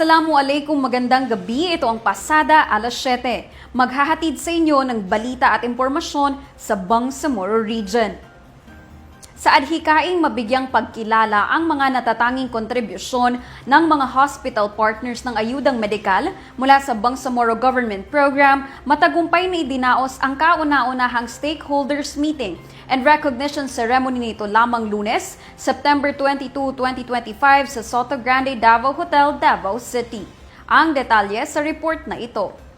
Assalamualaikum, magandang gabi. Ito ang Pasada alas 7. Maghahatid sa inyo ng balita at impormasyon sa Bangsamoro Region. Sa adhikaing mabigyang pagkilala ang mga natatanging kontribusyon ng mga hospital partners ng ayudang medikal mula sa Bangsamoro Government Program, matagumpay na idinaos ang kauna-unahang stakeholders meeting and recognition ceremony nito lamang lunes, September 22, 2025 sa Soto Grande Davao Hotel, Davao City. Ang detalye sa report na ito.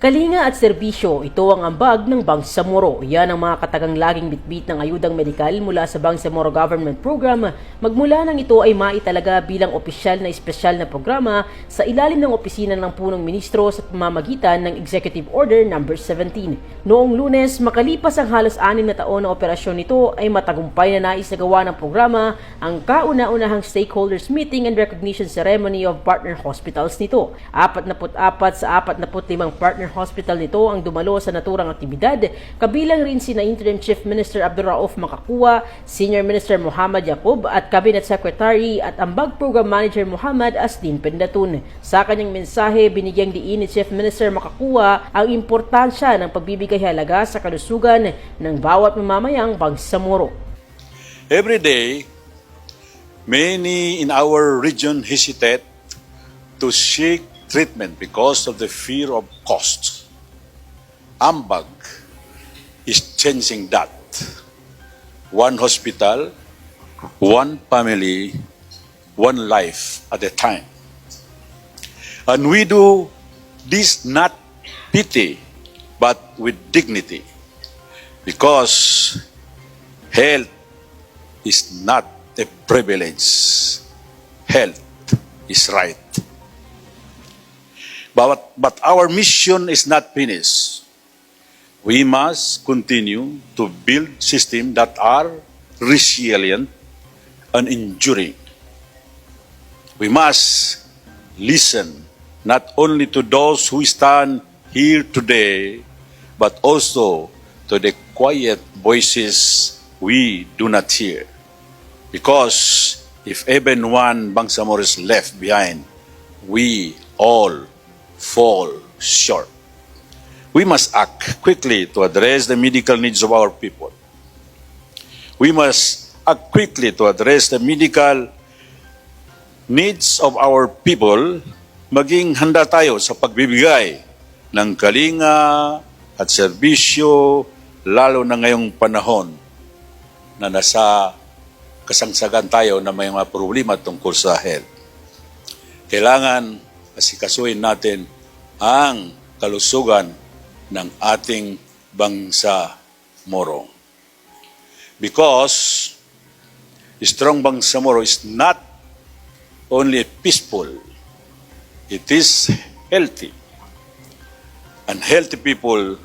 Kalinga at serbisyo, ito ang ambag ng Bangsamoro. Yan ang mga katagang laging bitbit ng ayudang medikal mula sa Bangsamoro Government Program. Magmula nang ito ay maitalaga bilang opisyal na espesyal na programa sa ilalim ng opisina ng punong ministro sa pamamagitan ng Executive Order No. 17. Noong lunes, makalipas ang halos anim na taon na operasyon nito ay matagumpay na naisagawa ng programa ang kauna-unahang stakeholders meeting and recognition ceremony of partner hospitals nito. 44 sa 45 partner hospital nito ang dumalo sa naturang aktibidad, kabilang rin sina Interim Chief Minister Abdul Rauf Makakuwa, Senior Minister Muhammad Yaqub at Cabinet Secretary at Ambag Program Manager Muhammad Astin Pendatun. Sa kanyang mensahe, binigyang diin ni Chief Minister Makakuwa ang importansya ng pagbibigay halaga sa kalusugan ng bawat mamamayang Bangsamoro. Every day, many in our region hesitate to seek treatment because of the fear of cost. Ambag is changing that. One hospital, one family, one life at a time. And we do this not pity, but with dignity. Because health is not a privilege. Health is right. But, but our mission is not finished. We must continue to build systems that are resilient and enduring. We must listen not only to those who stand here today, but also to the quiet voices we do not hear. Because if even one Bangsamoro is left behind, we all fall short. We must act quickly to address the medical needs of our people. We must act quickly to address the medical needs of our people, maging handa tayo sa pagbibigay ng kalinga at serbisyo, lalo na ngayong panahon na nasa kasangsagan tayo na may mga problema tungkol sa health. Kailangan asikasuhin natin ang kalusugan ng ating bangsa moro. Because strong bangsa moro is not only peaceful, it is healthy. And healthy people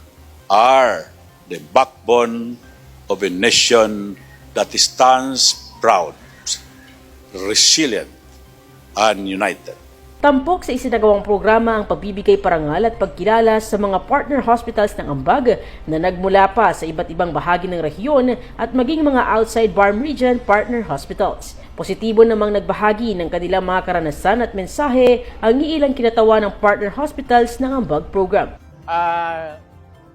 are the backbone of a nation that stands proud, resilient, and united. Tampok sa isinagawang programa ang pagbibigay parangal at pagkilala sa mga partner hospitals ng Ambag na nagmula pa sa iba't ibang bahagi ng rehiyon at maging mga outside Barm Region partner hospitals. Positibo namang nagbahagi ng kanilang mga karanasan at mensahe ang iilang kinatawa ng partner hospitals ng Ambag program. Ah,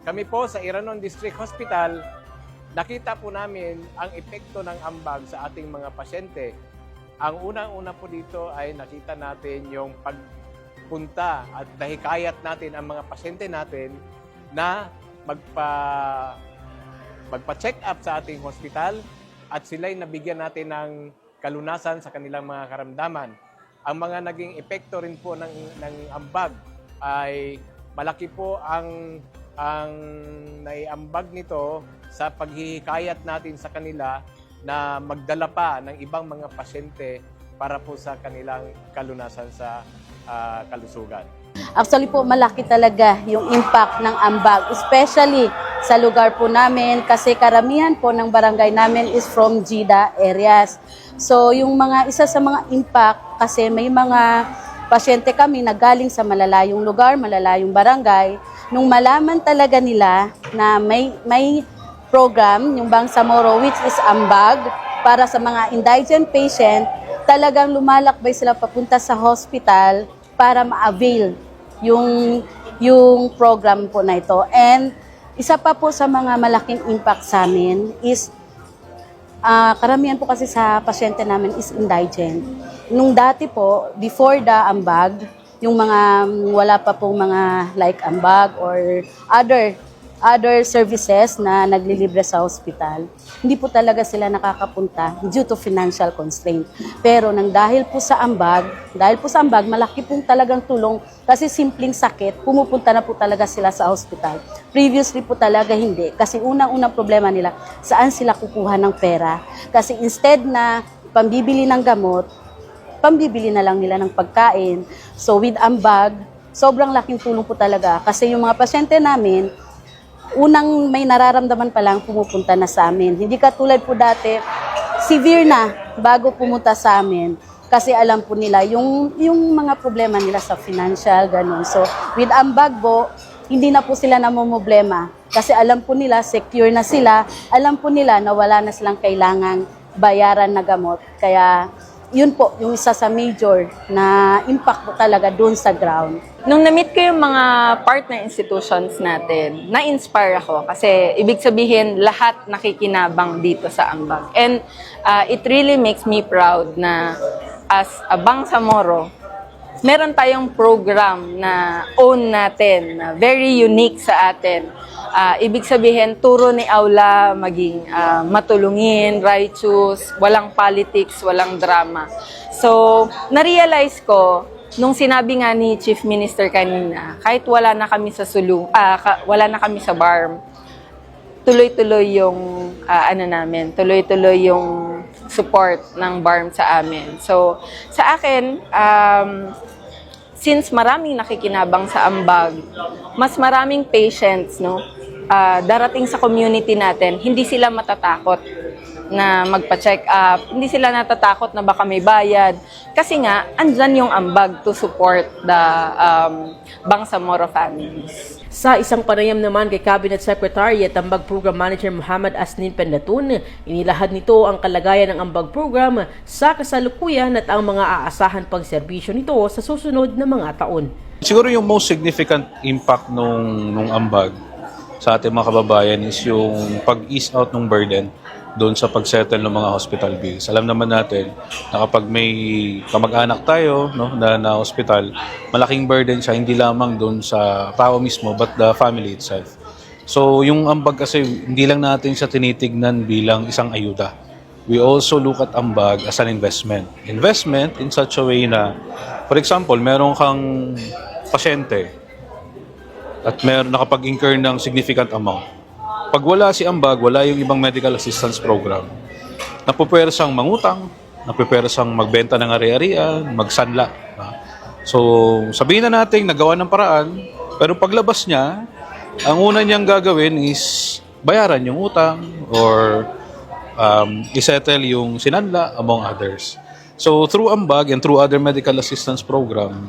kami po sa Iranon District Hospital, nakita po namin ang epekto ng ambag sa ating mga pasyente. Ang unang-una po dito ay nakita natin yung pagpunta at nahikayat natin ang mga pasyente natin na magpa magpa-check up sa ating hospital at sila'y nabigyan natin ng kalunasan sa kanilang mga karamdaman. Ang mga naging epekto rin po ng, ng ambag ay malaki po ang ang naiambag nito sa paghihikayat natin sa kanila na magdala pa ng ibang mga pasyente para po sa kanilang kalunasan sa ah, kalusugan. Actually po, malaki talaga yung impact ng ambag, especially sa lugar po namin kasi karamihan po ng barangay namin is from GIDA areas. So yung mga isa sa mga impact kasi may mga pasyente kami na galing sa malalayong lugar, malalayong barangay, nung malaman talaga nila na may may program, yung Bangsamoro, which is ambag, para sa mga indigent patient, talagang lumalakbay sila papunta sa hospital para ma-avail yung yung program po na ito. And isa pa po sa mga malaking impact sa amin is Ah, karamihan po kasi sa pasyente namin is indigent. Nung dati po, before the ambag, yung mga wala pa pong mga like ambag or other other services na naglilibre sa hospital, hindi po talaga sila nakakapunta due to financial constraint. Pero nang dahil po sa ambag, dahil po sa ambag, malaki pong talagang tulong kasi simpleng sakit, pumupunta na po talaga sila sa hospital. Previously po talaga hindi. Kasi unang-unang problema nila, saan sila kukuha ng pera. Kasi instead na pambibili ng gamot, pambibili na lang nila ng pagkain. So with ambag, sobrang laking tulong po talaga. Kasi yung mga pasyente namin, unang may nararamdaman pa lang, pumupunta na sa amin. Hindi katulad po dati, severe na bago pumunta sa amin. Kasi alam po nila yung, yung mga problema nila sa financial, ganun. So, with ambag po, hindi na po sila namumblema. Kasi alam po nila, secure na sila. Alam po nila na wala na silang kailangang bayaran na gamot. Kaya, yun po, yung isa sa major na impact po talaga doon sa ground. Nung na-meet ko yung mga partner institutions natin, na-inspire ako kasi ibig sabihin lahat nakikinabang dito sa Ambag. And uh, it really makes me proud na as a Bangsamoro, meron tayong program na own natin, na very unique sa atin. Ah, ibig sabihin, turo ni Aula maging ah, matulungin, righteous, walang politics, walang drama. So, na-realize ko, nung sinabi nga ni Chief Minister kanina, kahit wala na kami sa sulong, ah, ka- wala na kami sa BARM, tuloy-tuloy yung ah, ano namin, tuloy-tuloy yung support ng BARM sa amin. So, sa akin, um, since maraming nakikinabang sa ambag, mas maraming patients, no, ah, darating sa community natin, hindi sila matatakot na magpa-check up. Hindi sila natatakot na baka may bayad. Kasi nga, andyan yung ambag to support the um, Bangsamoro families. Sa isang panayam naman kay Cabinet Secretary at Ambag Program Manager Muhammad Asnin Pendatun, inilahad nito ang kalagayan ng Ambag Program sa kasalukuyan at ang mga aasahan pang serbisyo nito sa susunod na mga taon. Siguro yung most significant impact nung, nung ambag sa ating mga kababayan is yung pag-ease out ng burden doon sa pag-settle ng mga hospital bills. Alam naman natin na kapag may kamag-anak tayo no, na, na hospital, malaking burden siya hindi lamang doon sa tao mismo but the family itself. So yung ambag kasi hindi lang natin siya tinitignan bilang isang ayuda. We also look at ambag as an investment. Investment in such a way na, for example, meron kang pasyente at meron nakapag-incur ng significant amount. Pag wala si ambag, wala yung ibang medical assistance program. Napupwersang mangutang, napupwersang magbenta ng ari-arian, magsanla. So, sabihin na natin, nagawa ng paraan, pero paglabas niya, ang una niyang gagawin is bayaran yung utang or um, isettle yung sinanla among others. So through ambag and through other medical assistance program,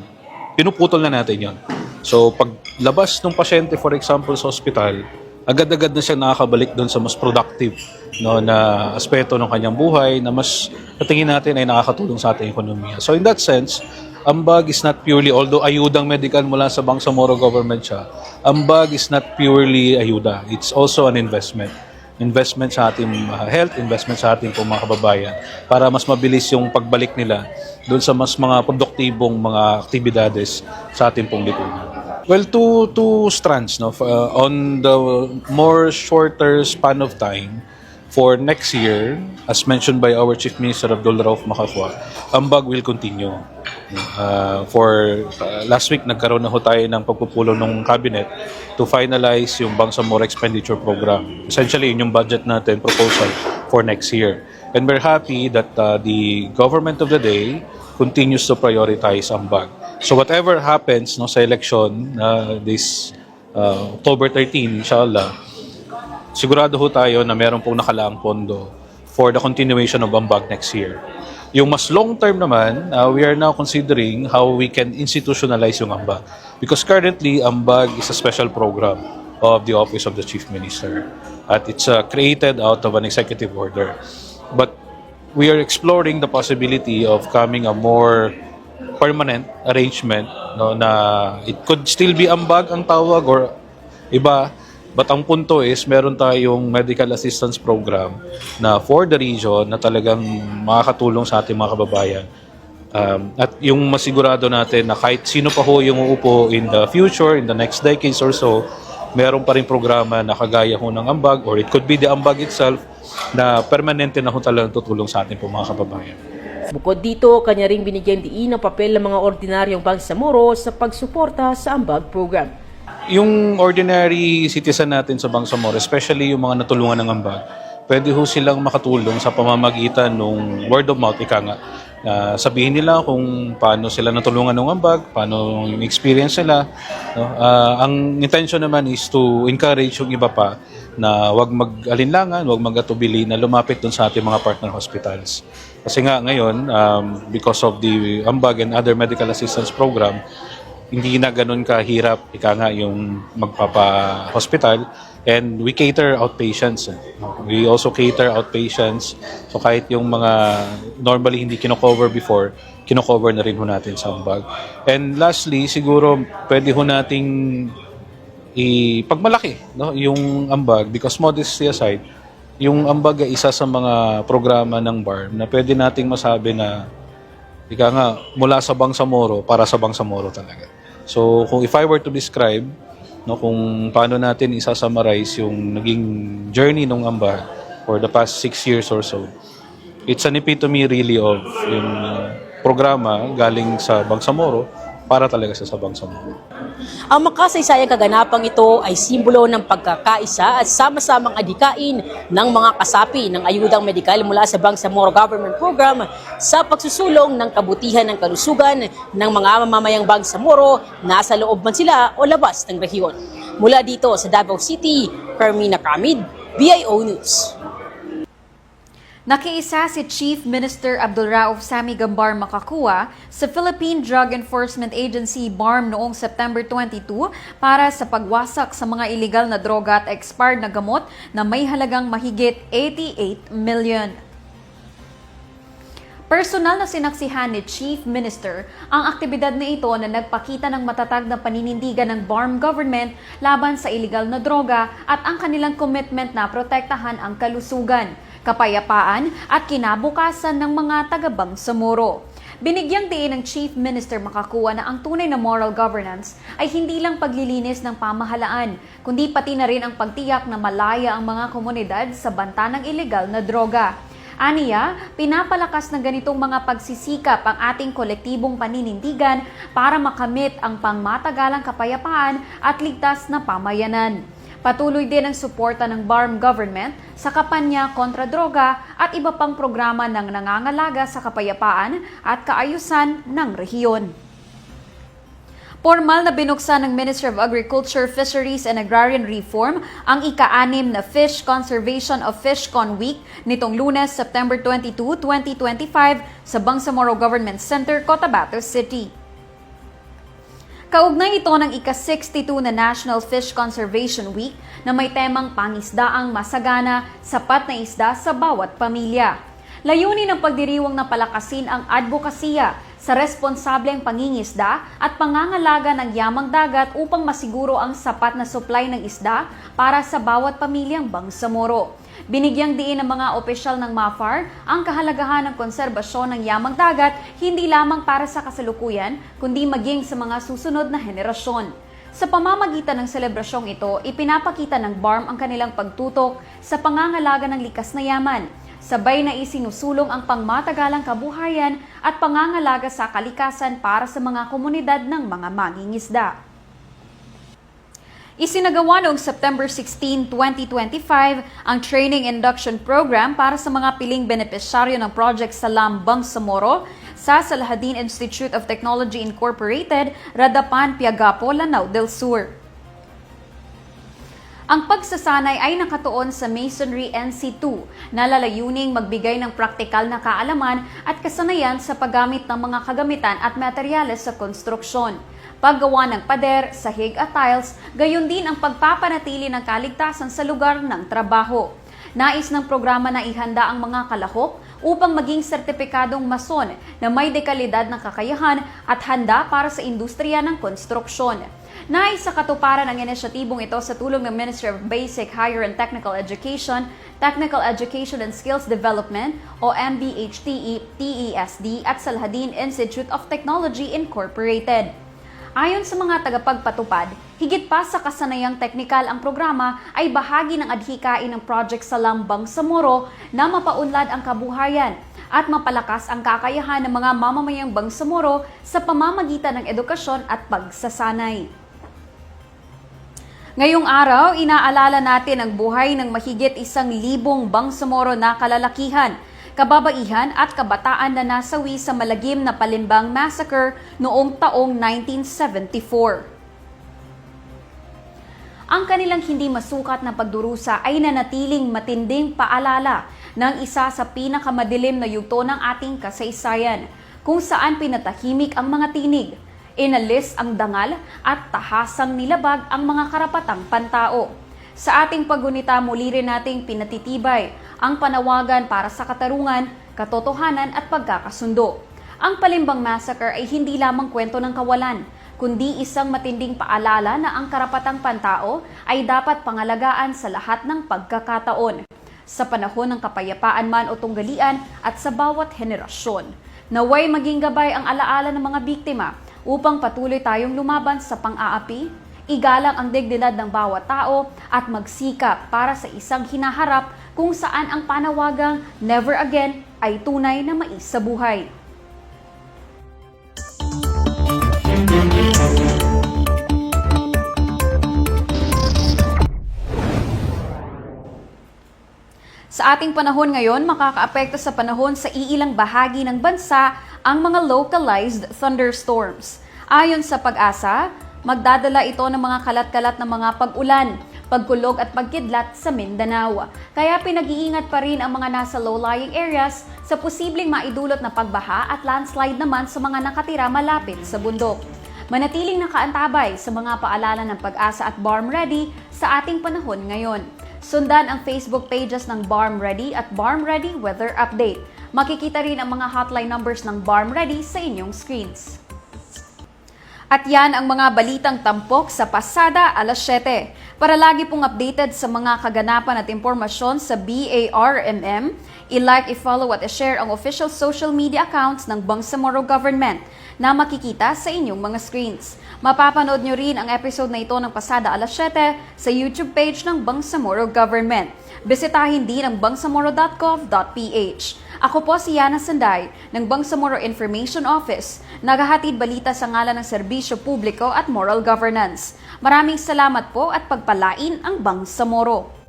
pinuputol na natin yon. So paglabas ng pasyente for example sa hospital, agad-agad na siya nakakabalik doon sa mas productive no, na aspeto ng kanyang buhay na mas katingin natin ay nakakatulong sa ating ekonomiya. So in that sense, ambag is not purely, although ayudang medical mula sa Bangsamoro government siya, ambag is not purely ayuda. It's also an investment. Investment sa ating uh, health, investment sa ating mga kababayan para mas mabilis yung pagbalik nila doon sa mas mga produktibong mga aktibidades sa ating pong lipunan. Well, two two strands no uh, on the more shorter span of time for next year, as mentioned by our Chief Minister Abdul Rauf Makafwa, ambag will continue. Uh, for uh, last week nagkaroon na ho tayo ng pagpupulong ng cabinet to finalize yung Bangsamoro expenditure program. Essentially, yun yung budget natin proposal for next year. And we're happy that uh, the government of the day continues to prioritize ambag. So whatever happens no sa election uh, this uh, October 13, inshallah, sigurado ho tayo na meron pong nakalaang pondo for the continuation of ambag next year. Yung mas long term naman, uh, we are now considering how we can institutionalize yung ambag. Because currently, ambag is a special program of the Office of the Chief Minister. At it's uh, created out of an executive order. But we are exploring the possibility of coming a more permanent arrangement no na it could still be ambag ang tawag or iba but ang punto is meron tayong medical assistance program na for the region na talagang makakatulong sa ating mga kababayan. Um, at yung masigurado natin na kahit sino pa ho yung uupo in the future, in the next decades or so, meron pa rin programa na kagaya ho ng ambag or it could be the ambag itself na permanente na ho talagang tutulong sa ating po mga kababayan. Bukod dito, kanya ring binigyan diin ang papel ng mga ordinaryong Bangsamoro sa pagsuporta sa ambag program. Yung ordinary citizen natin sa Bangsamoro, especially yung mga natulungan ng ambag, pwede ho silang makatulong sa pamamagitan ng word of mouth, ika nga. Na sabihin nila kung paano sila natulungan ng ambag, paano yung experience nila. No? Ah, ang intention naman is to encourage yung iba pa na wag mag-alinlangan, wag mag-atubili na lumapit dun sa ating mga partner hospitals. Kasi nga ngayon, um, because of the ambag and other medical assistance program, hindi na ganun kahirap, ika nga yung magpapa-hospital. And we cater outpatients. eh. We also cater outpatients. So kahit yung mga normally hindi kino-cover before, kino-cover na rin ho natin sa ambag. And lastly, siguro pwede ho nating ipagmalaki no yung ambag because modesty aside yung ambag ay isa sa mga programa ng BARM na pwede nating masabi na ika nga mula sa Bangsamoro para sa Bangsamoro talaga. So kung if I were to describe no kung paano natin isa-summarize yung naging journey ng ambag for the past six years or so, it's an epitome really of yung programa galing sa Bangsamoro para talaga sa Bangsamoro. Ang makasaysayang kaganapang ito ay simbolo ng pagkakaisa at sama-samang adhikain ng mga kasapi ng ayudang medikal mula sa Bangsamoro Government Program sa pagsusulong ng kabutihan ng kalusugan ng mga mamamayang Bangsamoro nasa loob man sila o labas ng rehiyon. Mula dito sa Davao City, Carmina Kamid, BIO News. Nakiisa si Chief Minister Abdulrauf Sami Gambar Makakua sa Philippine Drug Enforcement Agency BARM noong September 22 para sa pagwasak sa mga illegal na droga at expired na gamot na may halagang mahigit 88 million. Personal na sinaksihan ni Chief Minister ang aktibidad na ito na nagpakita ng matatag na paninindigan ng BARM government laban sa illegal na droga at ang kanilang commitment na protektahan ang kalusugan, kapayapaan at kinabukasan ng mga taga-bang Samoro. Binigyang diin ng Chief Minister makakuha na ang tunay na moral governance ay hindi lang paglilinis ng pamahalaan, kundi pati na rin ang pagtiyak na malaya ang mga komunidad sa banta ng illegal na droga. Aniya, pinapalakas ng ganitong mga pagsisikap ang ating kolektibong paninindigan para makamit ang pangmatagalang kapayapaan at ligtas na pamayanan. Patuloy din ang suporta ng BARM government sa kampanya kontra droga at iba pang programa ng nangangalaga sa kapayapaan at kaayusan ng rehiyon. Formal na binuksan ng Ministry of Agriculture, Fisheries and Agrarian Reform ang ika-anim na Fish Conservation of FishCon Week nitong lunes, September 22, 2025 sa Bangsamoro Government Center, Cotabato City. Kaugnay ito ng ika-62 na National Fish Conservation Week na may temang pangisdaang masagana, sapat na isda sa bawat pamilya. Layunin ng pagdiriwang na palakasin ang advokasya sa responsableng pangingisda at pangangalaga ng yamang dagat upang masiguro ang sapat na supply ng isda para sa bawat pamilyang Bangsamoro. Binigyang diin ng mga opisyal ng MAFAR ang kahalagahan ng konserbasyon ng yamang dagat hindi lamang para sa kasalukuyan kundi maging sa mga susunod na henerasyon. Sa pamamagitan ng selebrasyong ito, ipinapakita ng BARM ang kanilang pagtutok sa pangangalaga ng likas na yaman, sabay na isinusulong ang pangmatagalang kabuhayan at pangangalaga sa kalikasan para sa mga komunidad ng mga mangingisda. Isinagawa noong September 16, 2025 ang Training Induction Program para sa mga piling benepisyaryo ng Project Salam Bangsamoro sa Salahadin Institute of Technology Incorporated, Radapan, Piagapo, Lanao del Sur. Ang pagsasanay ay nakatuon sa Masonry NC2 na lalayuning magbigay ng praktikal na kaalaman at kasanayan sa paggamit ng mga kagamitan at materyales sa konstruksyon paggawa ng pader, sahig at tiles, gayon din ang pagpapanatili ng kaligtasan sa lugar ng trabaho. Nais ng programa na ihanda ang mga kalahok upang maging sertipikadong mason na may dekalidad ng kakayahan at handa para sa industriya ng konstruksyon. Nais sa katuparan ang inisyatibong ito sa tulong ng Ministry of Basic, Higher and Technical Education, Technical Education and Skills Development o MBHTE, TESD at Salhadin Institute of Technology Incorporated. Ayon sa mga tagapagpatupad, higit pa sa kasanayang teknikal ang programa ay bahagi ng adhikain ng project sa Lambang Samoro na mapaunlad ang kabuhayan at mapalakas ang kakayahan ng mga mamamayang Bangsamoro sa pamamagitan ng edukasyon at pagsasanay. Ngayong araw, inaalala natin ang buhay ng mahigit isang libong Bangsamoro na kalalakihan, kababaihan at kabataan na nasawi sa malagim na Palimbang Massacre noong taong 1974. Ang kanilang hindi masukat na pagdurusa ay nanatiling matinding paalala ng isa sa pinakamadilim na yugto ng ating kasaysayan, kung saan pinatahimik ang mga tinig, inalis ang dangal at tahasang nilabag ang mga karapatang pantao. Sa ating paggunita muli rin nating pinatitibay ang panawagan para sa katarungan, katotohanan at pagkakasundo. Ang Palimbang Massacre ay hindi lamang kwento ng kawalan, kundi isang matinding paalala na ang karapatang pantao ay dapat pangalagaan sa lahat ng pagkakataon. Sa panahon ng kapayapaan man o tunggalian at sa bawat henerasyon. Naway maging gabay ang alaala ng mga biktima upang patuloy tayong lumaban sa pang-aapi, igalang ang dignidad ng bawat tao at magsikap para sa isang hinaharap kung saan ang panawagang never again ay tunay na maisabuhay. Sa ating panahon ngayon, makakaapekto sa panahon sa iilang bahagi ng bansa ang mga localized thunderstorms. Ayon sa pag-asa, magdadala ito ng mga kalat-kalat na mga pag-ulan, pagkulog at pagkidlat sa Mindanao. Kaya pinag-iingat pa rin ang mga nasa low-lying areas sa posibleng maidulot na pagbaha at landslide naman sa mga nakatira malapit sa bundok. Manatiling nakaantabay sa mga paalala ng pag-asa at BARM Ready sa ating panahon ngayon. Sundan ang Facebook pages ng BARM Ready at BARM Ready Weather Update. Makikita rin ang mga hotline numbers ng BARM Ready sa inyong screens. At yan ang mga balitang tampok sa pasada alas 7. Para lagi pong updated sa mga kaganapan at impormasyon sa BARMM, i-like, i-follow at i-share ang official social media accounts ng Bangsamoro Government na makikita sa inyong mga screens. Mapapanood nyo rin ang episode na ito ng pasada alas 7 sa YouTube page ng Bangsamoro Government. Bisitahin din ang bangsamoro.gov.ph. Ako po si Yana Sanday ng Bangsamoro Information Office, naghahatid balita sa ngalan ng serbisyo publiko at moral governance. Maraming salamat po at pagpalain ang Bangsamoro.